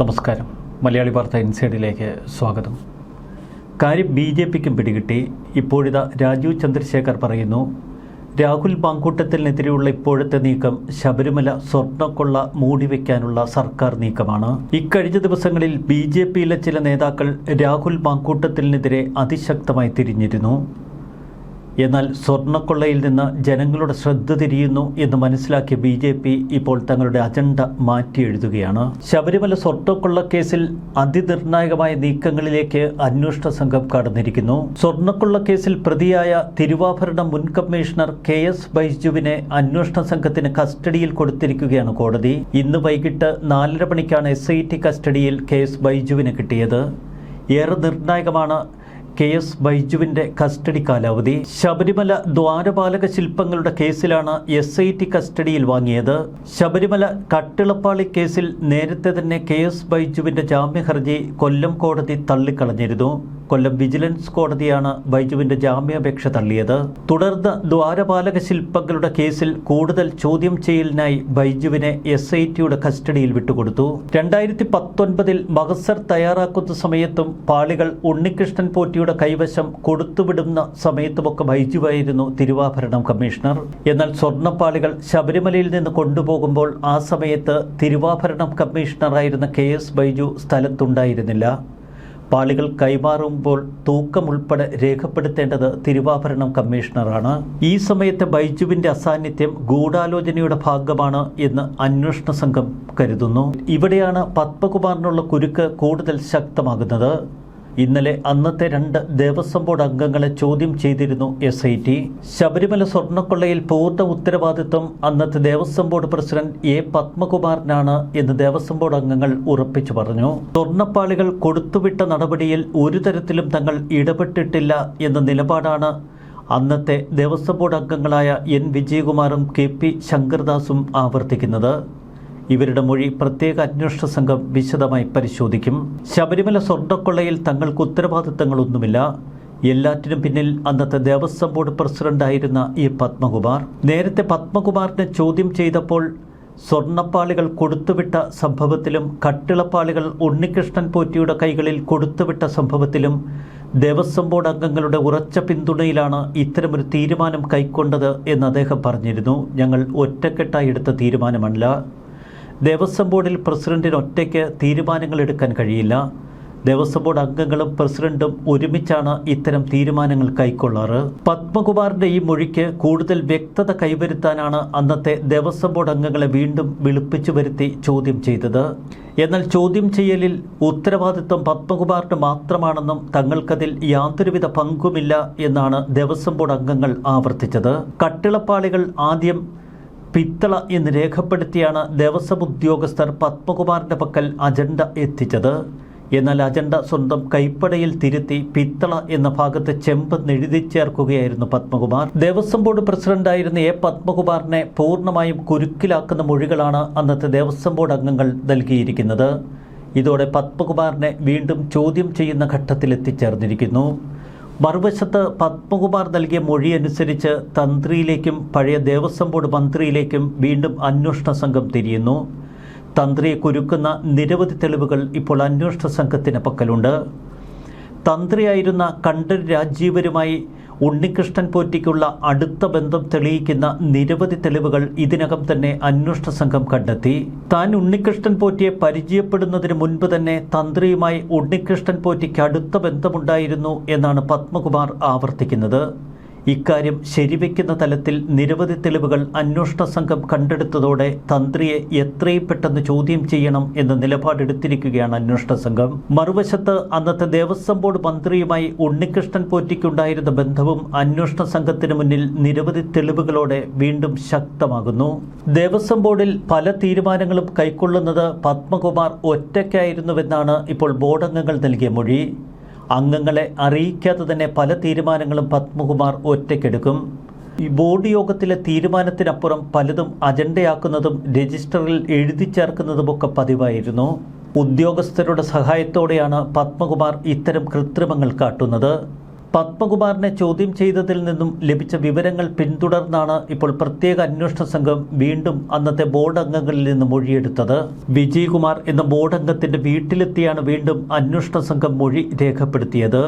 നമസ്കാരം. മലയാളി വാർത്ത ഇൻസൈഡിലേക്ക് സ്വാഗതം. കാര്യം ബി ജെ പിക്കും പിടികിട്ടി. ഇപ്പോഴിതാ രാജീവ് ചന്ദ്രശേഖർ പറയുന്നു രാഹുൽ മാങ്കൂട്ടത്തിനെതിരെയുള്ള ഇപ്പോഴത്തെ നീക്കം ശബരിമല സ്വർണക്കൊള്ള മൂടിവെക്കാനുള്ള സർക്കാർ നീക്കമാണ്. ഇക്കഴിഞ്ഞ ദിവസങ്ങളിൽ ബി ജെ പിയിലെ ചില നേതാക്കൾ രാഹുൽ മാങ്കൂട്ടത്തിനെതിരെ അതിശക്തമായി തിരിഞ്ഞിരുന്നു. എന്നാൽ സ്വർണക്കൊള്ളയിൽ നിന്ന് ജനങ്ങളുടെ ശ്രദ്ധ തിരിയുന്നു എന്ന് മനസ്സിലാക്കിയ ബി ജെ പി ഇപ്പോൾ തങ്ങളുടെ അജണ്ട മാറ്റി എഴുതുകയാണ്. ശബരിമല സ്വർണക്കൊള്ള കേസിൽ അതിനിർണായകമായ നീക്കങ്ങളിലേക്ക് അന്വേഷണ സംഘം കടന്നിരിക്കുന്നു. സ്വർണക്കൊള്ള കേസിൽ പ്രതിയായ തിരുവാഭരണ മുൻ കമ്മീഷണർ കെ എസ് ബൈജുവിനെ അന്വേഷണ സംഘത്തിന് കസ്റ്റഡിയിൽ കൊടുത്തിരിക്കുകയാണ് കോടതി. ഇന്ന് വൈകിട്ട് നാലര മണിക്കാണ് എസ് ഐ ടി കസ്റ്റഡിയിൽ കെ എസ് ബൈജുവിന് കിട്ടിയത്. ഏറെ നിർണായകമാണ് കെ എസ് ബൈജുവിന്റെ കസ്റ്റഡി കാലാവധി. ശബരിമല ദ്വാരപാലക ശില്പങ്ങളുടെ കേസിലാണ് എസ് ഐ ടി കസ്റ്റഡിയിൽ വാങ്ങിയത്. ശബരിമല കട്ടിളപ്പാളി കേസിൽ നേരത്തെ തന്നെ കെ എസ് ബൈജുവിന്റെ ജാമ്യഹർജി കൊല്ലം കോടതി തള്ളിക്കളഞ്ഞിരുന്നു. കൊല്ലം വിജിലൻസ് കോടതിയാണ് ബൈജുവിന്റെ ജാമ്യാപേക്ഷ തള്ളിയത്. തുടർന്ന് ദ്വാരപാലക ശില്പങ്ങളുടെ കേസിൽ കൂടുതൽ ചോദ്യം ചെയ്യലിനായി ബൈജുവിനെ എസ് ഐ ടിയുടെ കസ്റ്റഡിയിൽ വിട്ടുകൊടുത്തു. രണ്ടായിരത്തി പത്തൊൻപതിൽ മഹസർ തയ്യാറാക്കുന്ന സമയത്തും പാളികൾ ഉണ്ണികൃഷ്ണൻ പോറ്റിയുടെ കൈവശം കൊടുത്തുവിടുന്ന സമയത്തുമൊക്കെ വഹിച്ചുവായിരുന്നു തിരുവാഭരണം കമ്മീഷണർ. എന്നാൽ സ്വർണപ്പാളികൾ ശബരിമലയിൽ നിന്ന് കൊണ്ടുപോകുമ്പോൾ ആ സമയത്ത് തിരുവാഭരണം കമ്മീഷണറായിരുന്ന കെ എസ് ബൈജു സ്ഥലത്തുണ്ടായിരുന്നില്ല. പാളികൾ കൈമാറുമ്പോൾ തൂക്കം ഉൾപ്പെടെ രേഖപ്പെടുത്തേണ്ടത് തിരുവാഭരണം കമ്മീഷണറാണ്. ഈ സമയത്തെ ബൈജുവിന്റെ അസാന്നിധ്യം ഗൂഢാലോചനയുടെ ഭാഗമാണ് എന്ന് അന്വേഷണ സംഘം കരുതുന്നു. ഇവിടെയാണ് പത്മകുമാറിനുള്ള കുരുക്ക് കൂടുതൽ ശക്തമാകുന്നത്. ഇന്നലെ അന്നത്തെ രണ്ട് ദേവസ്വം ബോർഡ് അംഗങ്ങളെ ചോദ്യം ചെയ്തിരുന്നു എസ് ഐ ടി ശബരിമല സ്വർണക്കൊള്ളയിൽ പൂർണ ഉത്തരവാദിത്വം അന്നത്തെ ദേവസ്വം ബോർഡ് പ്രസിഡന്റ് എ പത്മകുമാറിനാണ് എന്ന് ദേവസ്വം ബോർഡ് അംഗങ്ങൾ ഉറപ്പിച്ചു പറഞ്ഞു. സ്വർണപ്പാളികൾ കൊടുത്തുവിട്ട നടപടിയിൽ ഒരു തരത്തിലും തങ്ങൾ ഇടപെട്ടിട്ടില്ല എന്ന നിലപാടാണ് അന്നത്തെ ദേവസ്വം ബോർഡ് അംഗങ്ങളായ എൻ വിജയകുമാറും കെ പി ശങ്കർദാസും ആവർത്തിക്കുന്നത്. ഇവരുടെ മൊഴി പ്രത്യേക അന്വേഷണ സംഘം വിശദമായി പരിശോധിക്കും. ശബരിമല സ്വർണക്കൊള്ളയിൽ തങ്ങൾക്ക് ഉത്തരവാദിത്തങ്ങളൊന്നുമില്ല. എല്ലാറ്റിനും പിന്നിൽ അന്നത്തെ ദേവസ്വം ബോർഡ് പ്രസിഡന്റായിരുന്ന ഇ പത്മകുമാർ. നേരത്തെ പത്മകുമാറിനെ ചോദ്യം ചെയ്തപ്പോൾ സ്വർണപ്പാളികൾ കൊടുത്തുവിട്ട സംഭവത്തിലും കട്ടിളപ്പാളികൾ ഉണ്ണികൃഷ്ണൻ പോറ്റിയുടെ കൈകളിൽ കൊടുത്തുവിട്ട സംഭവത്തിലും ദേവസ്വം ബോർഡ് അംഗങ്ങളുടെ ഉറച്ച പിന്തുണയിലാണ് ഇത്തരമൊരു തീരുമാനം കൈക്കൊണ്ടത് എന്ന് അദ്ദേഹം പറഞ്ഞിരുന്നു. ഞങ്ങൾ ഒറ്റക്കെട്ടായി എടുത്ത തീരുമാനമല്ല. ദേവസ്വം ബോർഡിൽ പ്രസിഡന്റിന് ഒറ്റയ്ക്ക് തീരുമാനങ്ങൾ എടുക്കാൻ കഴിയില്ല. ദേവസ്വം ബോർഡ് അംഗങ്ങളും പ്രസിഡന്റും ഒരുമിച്ചാണ് ഇത്തരം തീരുമാനങ്ങൾ കൈക്കൊള്ളാറ്. പത്മകുമാറിന്റെ ഈ മൊഴിക്ക് കൂടുതൽ വ്യക്തത കൈവരുത്താനാണ് അന്നത്തെ ദേവസ്വം ബോർഡ് അംഗങ്ങളെ വീണ്ടും വിളിപ്പിച്ചു വരുത്തി ചോദ്യം ചെയ്തത്. എന്നാൽ ചോദ്യം ചെയ്യലിൽ ഉത്തരവാദിത്വം പത്മകുമാറിന് മാത്രമാണെന്നും തങ്ങൾക്കതിൽ യാതൊരുവിധ പങ്കുമില്ല എന്നാണ് ദേവസ്വം ബോർഡ് അംഗങ്ങൾ ആവർത്തിച്ചത്. കട്ടിളപ്പാളികൾ ആദ്യം പിത്തള എന്ന് രേഖപ്പെടുത്തിയാണ് ദേവസ്വം ഉദ്യോഗസ്ഥർ പത്മകുമാറിന്റെ പക്കൽ അജണ്ട എത്തിച്ചത്. എന്നാൽ അജണ്ട സ്വന്തം കൈപ്പടയിൽ തിരുത്തി പിത്തള എന്ന ഭാഗത്ത് ചെമ്പ് എഴുതി ചേർക്കുകയായിരുന്നു പത്മകുമാർ. ദേവസ്വം ബോർഡ് പ്രസിഡന്റായിരുന്ന എ പത്മകുമാറിനെ പൂർണമായും കുരുക്കിലാക്കുന്ന മൊഴികളാണ് അന്നത്തെ ദേവസ്വം ബോർഡ് അംഗങ്ങൾ നൽകിയിരിക്കുന്നത്. ഇതോടെ പത്മകുമാറിനെ വീണ്ടും ചോദ്യം ചെയ്യുന്ന ഘട്ടത്തിൽ എത്തിച്ചേർന്നിരിക്കുന്നു മറുവശത്ത് പത്മകുമാർ നൽകിയ മൊഴി അനുസരിച്ച് തന്ത്രിയിലേക്കും പഴയ ദേവസ്വം ബോർഡ് മന്ത്രിയിലേക്കും വീണ്ടും അന്വേഷണ സംഘം തിരിയുന്നു. തന്ത്രിയെ കുരുക്കുന്ന നിരവധി തെളിവുകൾ ഇപ്പോൾ അന്വേഷണ സംഘത്തിന് പക്കലുണ്ട്. തന്ത്രിയായിരുന്ന കണ്ഠൻ രാജീവരുമായി ഉണ്ണികൃഷ്ണൻ പോറ്റിക്കുള്ള അടുത്ത ബന്ധം തെളിയിക്കുന്ന നിരവധി തെളിവുകൾ ഇതിനകം തന്നെ അന്വേഷണ സംഘം കണ്ടെത്തി. താൻ ഉണ്ണികൃഷ്ണൻ പോറ്റിയെ പരിചയപ്പെടുന്നതിന് മുൻപ് തന്നെ തന്ത്രിയുമായി ഉണ്ണികൃഷ്ണൻ പോറ്റിക്ക് അടുത്ത ബന്ധമുണ്ടായിരുന്നു എന്നാണ് പത്മകുമാർ ആവർത്തിക്കുന്നത്. ഇക്കാര്യം ശരിവെക്കുന്ന തലത്തിൽ നിരവധി തെളിവുകൾ അന്വേഷണ സംഘം കണ്ടെടുത്തതോടെ തന്ത്രിയെ എത്രയും പെട്ടെന്ന് ചോദ്യം ചെയ്യണം എന്ന നിലപാടെടുത്തിരിക്കുകയാണ് അന്വേഷണ സംഘം. മറുവശത്ത് അന്നത്തെ ദേവസ്വം ബോർഡ് മന്ത്രിയുമായി ഉണ്ണികൃഷ്ണൻ പോറ്റിക്കുണ്ടായിരുന്ന ബന്ധവും അന്വേഷണ സംഘത്തിന് മുന്നിൽ നിരവധി തെളിവുകളോടെ വീണ്ടും ശക്തമാകുന്നു. ദേവസ്വം ബോർഡിൽ പല തീരുമാനങ്ങളും കൈക്കൊള്ളുന്നത് പത്മകുമാർ ഒറ്റയ്ക്കായിരുന്നുവെന്നാണ് ഇപ്പോൾ ബോർഡംഗങ്ങൾ നൽകിയ മൊഴി. അംഗങ്ങളെ അറിയിക്കാതെ തന്നെ പല തീരുമാനങ്ങളും പത്മകുമാർ ഒറ്റയ്ക്കെടുക്കും. ഈ ബോർഡ് യോഗത്തിലെ തീരുമാനത്തിനപ്പുറം പലതും അജണ്ടയാക്കുന്നതും രജിസ്റ്ററിൽ എഴുതി ചേർക്കുന്നതുമൊക്കെ പതിവായിരുന്നു. ഉദ്യോഗസ്ഥരുടെ സഹായത്തോടെയാണ് പത്മകുമാർ ഇത്തരം കൃത്രിമങ്ങൾ കാട്ടുന്നത്. പത്മകുമാറിനെ ചോദ്യം ചെയ്തതിൽ നിന്നും ലഭിച്ച വിവരങ്ങൾ പിന്തുടർന്നാണ് ഇപ്പോൾ പ്രത്യേക അന്വേഷണ സംഘം വീണ്ടും അന്നത്തെ ബോർഡ് അംഗങ്ങളിൽ നിന്ന് മൊഴിയെടുത്തത്. വിജയകുമാർ എന്ന ബോർഡ് അംഗത്തിന്റെ വീട്ടിലെത്തിയാണ് വീണ്ടും അന്വേഷണ സംഘം മൊഴി രേഖപ്പെടുത്തിയത്.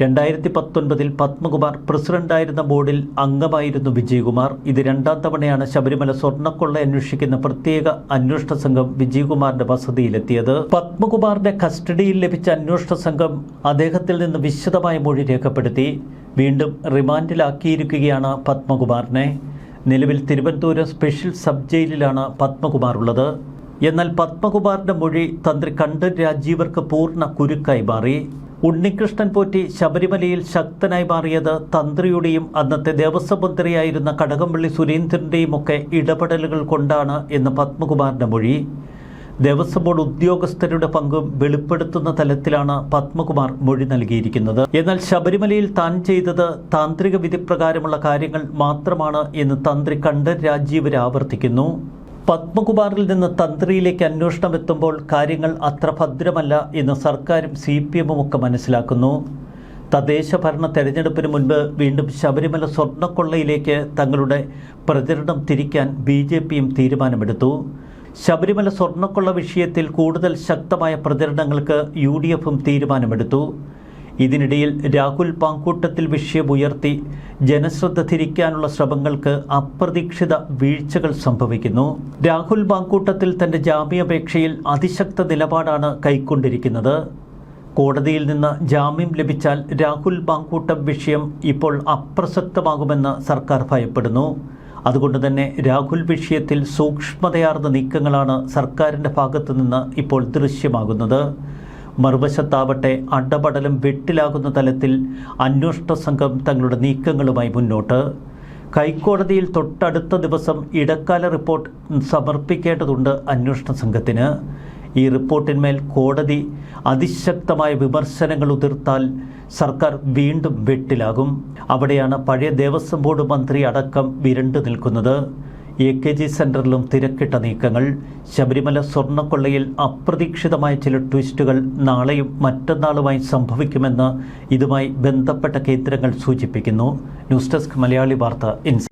രണ്ടായിരത്തി പത്തൊൻപതിൽ പത്മകുമാർ പ്രസിഡന്റായിരുന്ന ബോർഡിൽ അംഗമായിരുന്നു വിജയകുമാർ. ഇത് രണ്ടാം തവണയാണ് ശബരിമല സ്വർണക്കൊള്ള അന്വേഷിക്കുന്ന പ്രത്യേക അന്വേഷണ സംഘം വിജയകുമാറിന്റെ വസതിയിലെത്തിയത്. പത്മകുമാറിന്റെ കസ്റ്റഡിയിൽ ലഭിച്ച അന്വേഷണ സംഘം അദ്ദേഹത്തിൽ നിന്ന് വിശദമായ മൊഴി രേഖപ്പെടുത്തി. വീണ്ടും റിമാൻഡിലാക്കിയിരിക്കുകയാണ് പത്മകുമാറിനെ. നിലവിൽ തിരുവനന്തപുരം സ്പെഷ്യൽ സബ് ജയിലിലാണ് പത്മകുമാർ ഉള്ളത്. എന്നാൽ പത്മകുമാറിന്റെ മൊഴി തന്ത്രി കണ്ഠൻ രാജീവർക്ക് പൂർണ കുരുക്കായി മാറി. ഉണ്ണികൃഷ്ണൻ പോറ്റി ശബരിമലയിൽ ശക്തനായി മാറിയത് തന്ത്രിയുടെയും അന്നത്തെ ദേവസ്വം മന്ത്രിയായിരുന്ന കടകംപള്ളി സുരേന്ദ്രന്റെയും ഒക്കെ ഇടപെടലുകൾ കൊണ്ടാണ് എന്ന് പത്മകുമാറിന്റെ മൊഴി. ദേവസ്വം ബോർഡ് ഉദ്യോഗസ്ഥരുടെ പങ്കും വെളിപ്പെടുത്തുന്ന തലത്തിലാണ് പത്മകുമാർ മൊഴി നൽകിയിരിക്കുന്നത്. എന്നാൽ ശബരിമലയിൽ താൻ ചെയ്തത് താന്ത്രിക വിധിപ്രകാരമുള്ള കാര്യങ്ങൾ മാത്രമാണ് എന്ന് തന്ത്രി കണ്ഠൻ രാജീവർ ആവർത്തിക്കുന്നു പത്മകുമാറിൽ നിന്ന് തന്ത്രിയിലേക്ക് അന്വേഷണം എത്തുമ്പോൾ കാര്യങ്ങൾ അത്ര ഭദ്രമല്ല എന്ന് സർക്കാരും സി പി എമ്മും ഒക്കെ മനസ്സിലാക്കുന്നു. തദ്ദേശ ഭരണ തെരഞ്ഞെടുപ്പിന് മുൻപ് വീണ്ടും ശബരിമല സ്വർണക്കൊള്ളയിലേക്ക് തങ്ങളുടെ പ്രചരണം തിരിക്കാൻ ബി ജെ പിയും തീരുമാനമെടുത്തു. ശബരിമല സ്വർണക്കൊള്ള വിഷയത്തിൽ കൂടുതൽ ശക്തമായ പ്രചരണങ്ങൾക്ക് യു ഡി എഫും തീരുമാനമെടുത്തു. ഇതിനിടയിൽ രാഹുൽ പാങ്കൂട്ടത്തിൽ വിഷയം ഉയർത്തി ജനശ്രദ്ധ തിരിക്കാനുള്ള ശ്രമങ്ങൾക്ക് അപ്രതീക്ഷിത വീഴ്ചകൾ സംഭവിക്കുന്നു. രാഹുൽ പാങ്കൂട്ടത്തിൽ തന്റെ ജാമ്യാപേക്ഷയിൽ അതിശക്ത നിലപാടാണ് കൈക്കൊണ്ടിരിക്കുന്നത്. കോടതിയിൽ നിന്ന് ജാമ്യം ലഭിച്ചാൽ രാഹുൽ പാങ്കൂട്ടം വിഷയം ഇപ്പോൾ അപ്രസക്തമാകുമെന്ന് സർക്കാർ ഭയപ്പെടുന്നു. അതുകൊണ്ട് തന്നെ രാഹുൽ വിഷയത്തിൽ സൂക്ഷ്മതയാർന്ന നീക്കങ്ങളാണ് സർക്കാരിന്റെ ഭാഗത്തു നിന്ന് ഇപ്പോൾ ദൃശ്യമാകുന്നത്. മറുവശത്താവട്ടെ അണ്ടപടലം വെട്ടിലാകുന്ന തലത്തിൽ അന്വേഷണ സംഘം തങ്ങളുടെ നീക്കങ്ങളുമായി മുന്നോട്ട്. ഹൈക്കോടതിയിൽ തൊട്ടടുത്ത ദിവസം ഇടക്കാല റിപ്പോർട്ട് സമർപ്പിക്കേണ്ടതുണ്ട് അന്വേഷണ സംഘത്തിന്. ഈ റിപ്പോർട്ടിന്മേൽ കോടതി അതിശക്തമായ വിമർശനങ്ങൾ ഉതിർത്താൽ സർക്കാർ വീണ്ടും വെട്ടിലാകും. അവിടെയാണ് പഴയ ദേവസ്വം ബോർഡ് മന്ത്രി അടക്കം വിരണ്ടു നിൽക്കുന്നത്. എ കെ ജി സെന്ററിലും തിരക്കിട്ട നീക്കങ്ങൾ. ശബരിമല സ്വർണക്കൊള്ളയിൽ അപ്രതീക്ഷിതമായ ചില ട്വിസ്റ്റുകൾ നാളെയും മറ്റന്നാളുമായി സംഭവിക്കുമെന്ന് ഇതുമായി ബന്ധപ്പെട്ട കേന്ദ്രങ്ങൾ സൂചിപ്പിക്കുന്നു. ന്യൂസ് ഡെസ്ക് മലയാളി വാർത്ത ഇൻസ്